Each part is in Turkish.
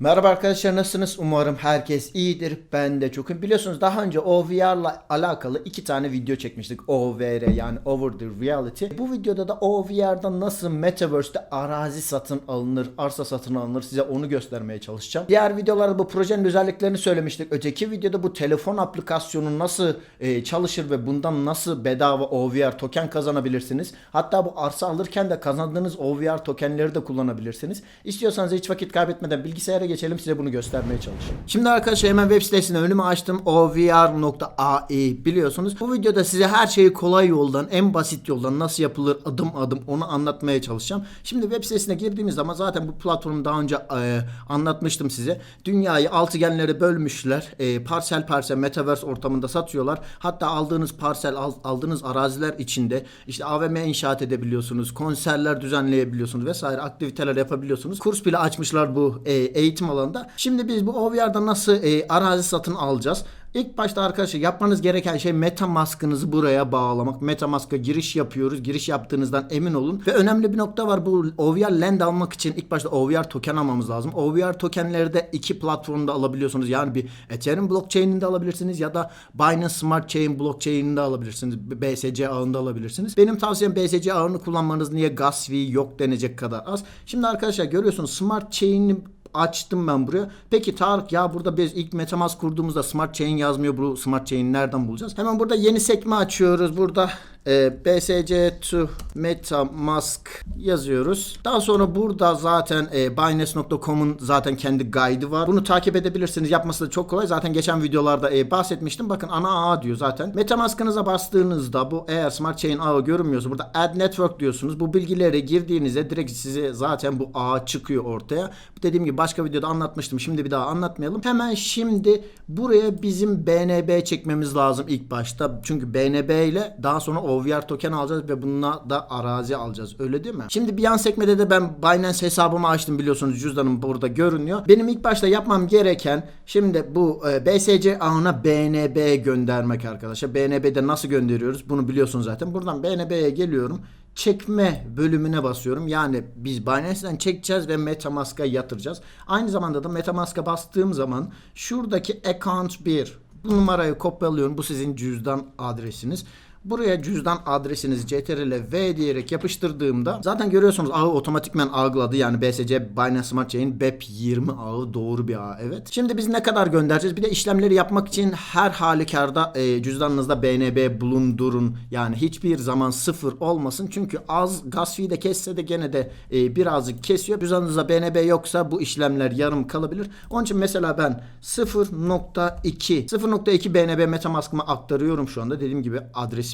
Merhaba arkadaşlar nasılsınız? Umarım herkes iyidir. Ben de çokum. Biliyorsunuz daha önce OVR'la alakalı iki tane video çekmiştik. OVR yani Over the Reality. Bu videoda da OVR'da nasıl Metaverse'de arazi satın alınır, arsa satın alınır size onu göstermeye çalışacağım. Diğer videolarda bu projenin özelliklerini söylemiştik. Öteki videoda bu telefon aplikasyonu nasıl e, çalışır ve bundan nasıl bedava OVR token kazanabilirsiniz. Hatta bu arsa alırken de kazandığınız OVR tokenleri de kullanabilirsiniz. İstiyorsanız hiç vakit kaybetmeden bilgisayara geçelim size bunu göstermeye çalışayım. Şimdi arkadaşlar hemen web sitesine önüme açtım. ovr.ai biliyorsunuz. Bu videoda size her şeyi kolay yoldan, en basit yoldan nasıl yapılır adım adım onu anlatmaya çalışacağım. Şimdi web sitesine girdiğimiz zaman zaten bu platformu daha önce e, anlatmıştım size. Dünyayı altıgenlere bölmüşler. E, parsel parsel metaverse ortamında satıyorlar. Hatta aldığınız parsel al- aldığınız araziler içinde işte AVM inşaat edebiliyorsunuz. Konserler düzenleyebiliyorsunuz vesaire aktiviteler yapabiliyorsunuz. Kurs bile açmışlar bu e, eğitim alanında. Şimdi biz bu OVR'da nasıl e, arazi satın alacağız? İlk başta arkadaşlar yapmanız gereken şey MetaMask'ınızı buraya bağlamak. MetaMask'a giriş yapıyoruz. Giriş yaptığınızdan emin olun. Ve önemli bir nokta var. Bu OVR Land almak için ilk başta OVR token almamız lazım. OVR tokenleri de iki platformda alabiliyorsunuz. Yani bir Ethereum blockchain'inde alabilirsiniz ya da Binance Smart Chain blockchain'inde alabilirsiniz. BSC ağında alabilirsiniz. Benim tavsiyem BSC ağını kullanmanız. Niye gas fee yok denecek kadar az. Şimdi arkadaşlar görüyorsunuz Smart Chain'i açtım ben buraya. Peki Tarık ya burada biz ilk Metamask kurduğumuzda Smart Chain yazmıyor. Bu Smart Chain'i nereden bulacağız? Hemen burada yeni sekme açıyoruz. Burada e, BSC to Metamask yazıyoruz. Daha sonra burada zaten e, Binance.com'un zaten kendi guide'ı var. Bunu takip edebilirsiniz. Yapması da çok kolay. Zaten geçen videolarda e, bahsetmiştim. Bakın ana ağ diyor zaten. Metamask'ınıza bastığınızda bu eğer Smart Chain ağı görünmüyorsa burada Add Network diyorsunuz. Bu bilgileri girdiğinizde direkt size zaten bu ağ çıkıyor ortaya. Dediğim gibi başka videoda anlatmıştım. Şimdi bir daha anlatmayalım. Hemen şimdi buraya bizim BNB çekmemiz lazım ilk başta. Çünkü BNB ile daha sonra OVR token alacağız ve bununla da arazi alacağız. Öyle değil mi? Şimdi yan sekmede de ben Binance hesabımı açtım biliyorsunuz cüzdanım burada görünüyor. Benim ilk başta yapmam gereken şimdi bu e, BSC ağına BNB göndermek arkadaşlar. BNB'de nasıl gönderiyoruz? Bunu biliyorsunuz zaten. Buradan BNB'ye geliyorum çekme bölümüne basıyorum. Yani biz Binance'den çekeceğiz ve Metamask'a yatıracağız. Aynı zamanda da Metamask'a bastığım zaman şuradaki account 1 bu numarayı kopyalıyorum. Bu sizin cüzdan adresiniz. Buraya cüzdan adresinizi CTRL V diyerek yapıştırdığımda zaten görüyorsunuz ağı otomatikmen algıladı. Yani BSC Binance Smart Chain BEP20 ağı doğru bir ağ. Evet. Şimdi biz ne kadar göndereceğiz? Bir de işlemleri yapmak için her halükarda e, cüzdanınızda BNB bulundurun. Yani hiçbir zaman sıfır olmasın. Çünkü az gas fee de kesse de gene de e, birazcık kesiyor. Cüzdanınızda BNB yoksa bu işlemler yarım kalabilir. Onun için mesela ben 0.2 0.2 BNB Metamask'ıma aktarıyorum şu anda. Dediğim gibi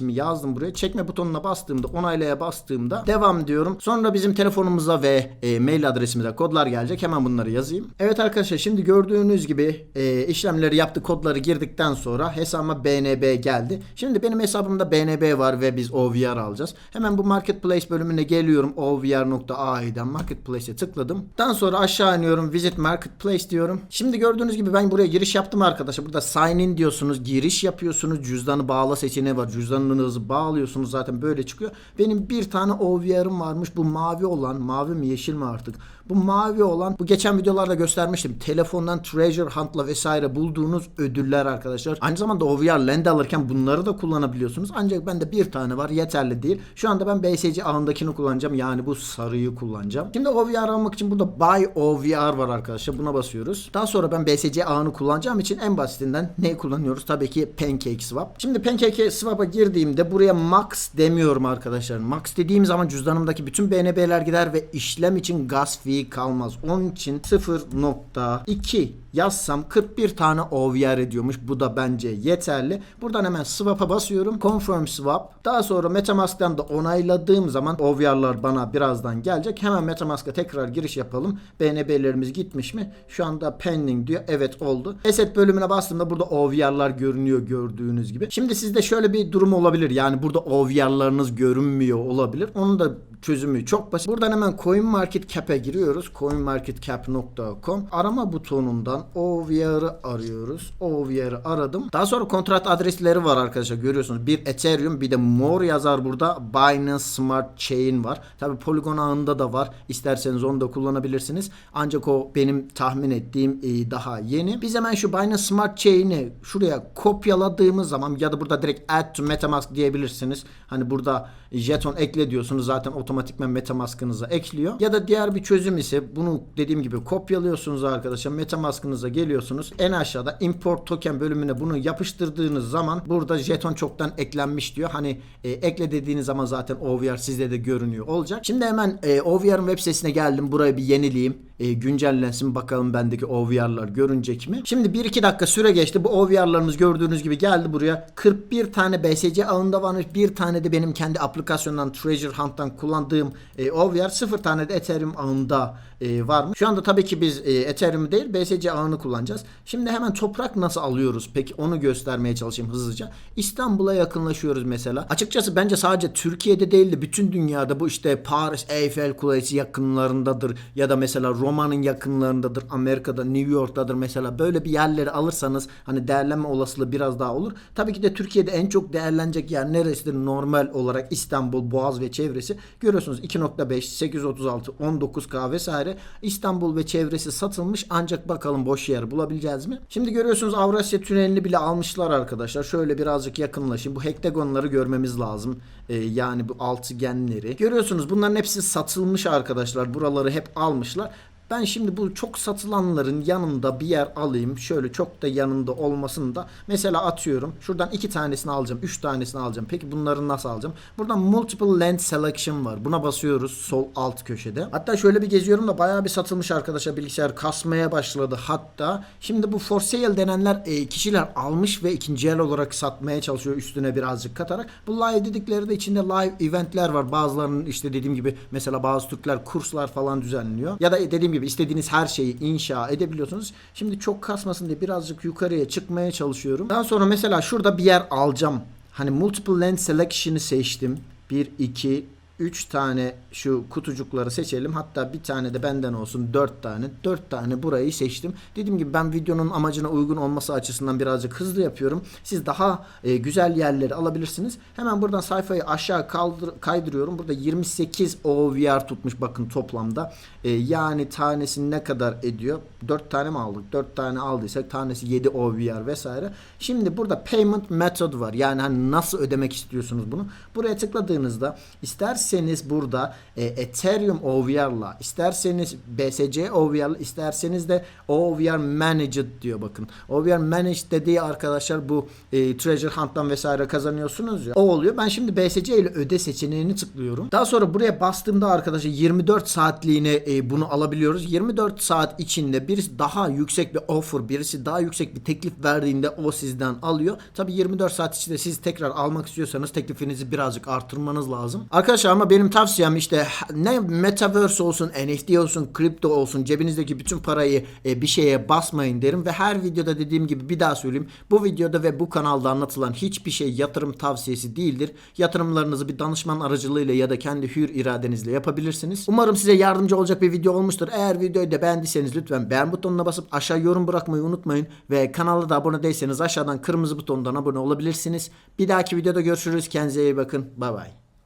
adresimi yazdım buraya. Çekme butonuna bastığımda onaylaya bastığımda devam diyorum. Sonra bizim telefonumuza ve e, mail adresimize kodlar gelecek. Hemen bunları yazayım. Evet arkadaşlar şimdi gördüğünüz gibi e, işlemleri yaptık. Kodları girdikten sonra hesabıma BNB geldi. Şimdi benim hesabımda BNB var ve biz OVR alacağız. Hemen bu marketplace bölümüne geliyorum. OVR.ai'den marketplace'e tıkladım. Daha sonra aşağı iniyorum. Visit marketplace diyorum. Şimdi gördüğünüz gibi ben buraya giriş yaptım arkadaşlar. Burada sign in diyorsunuz. Giriş yapıyorsunuz. Cüzdanı bağla seçeneği var. Cüzdanınızı bağlıyorsunuz. Zaten böyle çıkıyor. Benim bir tane OVR'ım varmış. Bu mavi olan. Mavi mi yeşil mi artık? Bu mavi olan. Bu geçen videolarda göstermiştim. Telefondan treasure hunt'la vesaire bulduğunuz ödüller arkadaşlar. Aynı zamanda OVR Land alırken bunları da kullanabiliyorsunuz. Ancak bende bir tane var. Yeterli değil. Şu anda ben BSC ağındakini kullanacağım. Yani bu sarıyı kullanacağım. Şimdi OVR almak için burada Buy OVR var arkadaşlar. Buna basıyoruz. Daha sonra ben BSC ağını kullanacağım için en basitinden ne kullanıyoruz? Tabii ki Pancake Swap. Şimdi Pancake Swap'a girdiğimde buraya max demiyorum arkadaşlar. Max dediğim zaman cüzdanımdaki bütün BNB'ler gider ve işlem için gas fee kalmaz. Onun için 0.2 yazsam 41 tane OVR ediyormuş. Bu da bence yeterli. Buradan hemen swap'a basıyorum. Confirm swap. Daha sonra Metamask'tan da onayladığım zaman OVR'lar bana birazdan gelecek. Hemen Metamask'a tekrar giriş yapalım. BNB'lerimiz gitmiş mi? Şu anda pending diyor. Evet oldu. Asset bölümüne bastığımda burada OVR'lar görünüyor gördüğünüz gibi. Şimdi sizde şöyle bir durum olabilir. Yani burada OVR'larınız görünmüyor olabilir. Onu da çözümü çok basit. Buradan hemen CoinMarketCap'e giriyoruz. coinmarketcap.com arama butonundan OVR'ı arıyoruz. OVR'ı aradım. Daha sonra kontrat adresleri var arkadaşlar görüyorsunuz. Bir Ethereum bir de More yazar burada. Binance Smart Chain var. Tabi Polygon ağında da var. İsterseniz onu da kullanabilirsiniz. Ancak o benim tahmin ettiğim e, daha yeni. Biz hemen şu Binance Smart Chain'i şuraya kopyaladığımız zaman ya da burada direkt add to Metamask diyebilirsiniz. Hani burada jeton ekle diyorsunuz zaten otomatikman Metamask'ınıza ekliyor. Ya da diğer bir çözüm ise bunu dediğim gibi kopyalıyorsunuz arkadaşlar. Metamask'ınıza geliyorsunuz. En aşağıda import token bölümüne bunu yapıştırdığınız zaman burada jeton çoktan eklenmiş diyor. Hani e, ekle dediğiniz zaman zaten OVR sizde de görünüyor olacak. Şimdi hemen e, OVR'ın web sitesine geldim. Burayı bir yenileyeyim. E, güncellensin bakalım bendeki OVR'lar görünecek mi? Şimdi 1-2 dakika süre geçti. Bu OVR'larımız gördüğünüz gibi geldi buraya. 41 tane BSC ağında varmış. Bir tane de benim kendi aplikasyondan Treasure Hunt'tan kullandığım e, OVR. 0 tane de Ethereum ağında e, varmış. Şu anda tabii ki biz e, Ethereum değil BSC ağını kullanacağız. Şimdi hemen toprak nasıl alıyoruz? Peki onu göstermeye çalışayım hızlıca. İstanbul'a yakınlaşıyoruz mesela. Açıkçası bence sadece Türkiye'de değil de bütün dünyada bu işte Paris Eiffel Kulesi yakınlarındadır ya da mesela Roma'nın yakınlarındadır. Amerika'da New York'tadır mesela. Böyle bir yerleri alırsanız hani değerlenme olasılığı biraz daha olur. Tabii ki de Türkiye'de en çok değerlenecek yer neresidir? Normal olarak İstanbul, Boğaz ve çevresi. Görüyorsunuz 2.5, 836, 19K vesaire İstanbul ve çevresi satılmış ancak bakalım boş yer bulabileceğiz mi? Şimdi görüyorsunuz Avrasya Tüneli'ni bile almışlar arkadaşlar. Şöyle birazcık yakınlaşayım. Bu hektagonları görmemiz lazım. Ee, yani bu altıgenleri. Görüyorsunuz bunların hepsi satılmış arkadaşlar. Buraları hep almışlar. Ben şimdi bu çok satılanların yanında bir yer alayım. Şöyle çok da yanında olmasın da. Mesela atıyorum. Şuradan iki tanesini alacağım. Üç tanesini alacağım. Peki bunları nasıl alacağım? Buradan multiple land selection var. Buna basıyoruz sol alt köşede. Hatta şöyle bir geziyorum da bayağı bir satılmış arkadaşlar. Bilgisayar kasmaya başladı. Hatta şimdi bu for sale denenler e, kişiler almış ve ikinci el olarak satmaya çalışıyor üstüne birazcık katarak. Bu live dedikleri de içinde live eventler var. Bazılarının işte dediğim gibi mesela bazı Türkler kurslar falan düzenliyor. Ya da dediğim gibi istediğiniz her şeyi inşa edebiliyorsunuz. Şimdi çok kasmasın diye birazcık yukarıya çıkmaya çalışıyorum. Daha sonra mesela şurada bir yer alacağım. Hani multiple land selection'ı seçtim. 1, 2, 3 tane şu kutucukları seçelim. Hatta bir tane de benden olsun 4 tane. 4 tane burayı seçtim. Dediğim gibi ben videonun amacına uygun olması açısından birazcık hızlı yapıyorum. Siz daha e, güzel yerleri alabilirsiniz. Hemen buradan sayfayı aşağı kaldır, kaydırıyorum. Burada 28 OVR tutmuş bakın toplamda. E, yani tanesi ne kadar ediyor? 4 tane mi aldık? 4 tane aldıysak tanesi 7 OVR vesaire. Şimdi burada payment method var. Yani hani nasıl ödemek istiyorsunuz bunu? Buraya tıkladığınızda isterseniz burada e, Ethereum OVR'la, isterseniz BSC OVR'la, isterseniz de OVR Managed diyor bakın. OVR Managed dediği arkadaşlar bu e, Treasure Hunt'tan vesaire kazanıyorsunuz ya. O oluyor. Ben şimdi BSC ile öde seçeneğini tıklıyorum. Daha sonra buraya bastığımda arkadaşlar 24 saatliğine e, bunu alabiliyoruz. 24 saat içinde birisi daha yüksek bir offer, birisi daha yüksek bir teklif verdiğinde o sizden alıyor. Tabi 24 saat içinde siz tekrar almak istiyorsanız teklifinizi birazcık artırmanız lazım. Arkadaşlar ama benim tavsiyem işte ne metaverse olsun, NFT olsun, kripto olsun cebinizdeki bütün parayı e, bir şeye basmayın derim ve her videoda dediğim gibi bir daha söyleyeyim. Bu videoda ve bu kanalda anlatılan hiçbir şey yatırım tavsiyesi değildir. Yatırımlarınızı bir danışman aracılığıyla ya da kendi hür iradenizle yapabilirsiniz. Umarım size yardımcı olacak bir video olmuştur. Eğer videoyu da beğendiyseniz lütfen beğen butonuna basıp aşağı yorum bırakmayı unutmayın ve kanala da abone değilseniz aşağıdan kırmızı butondan abone olabilirsiniz. Bir dahaki videoda görüşürüz. Kendinize iyi bakın. Bay bay.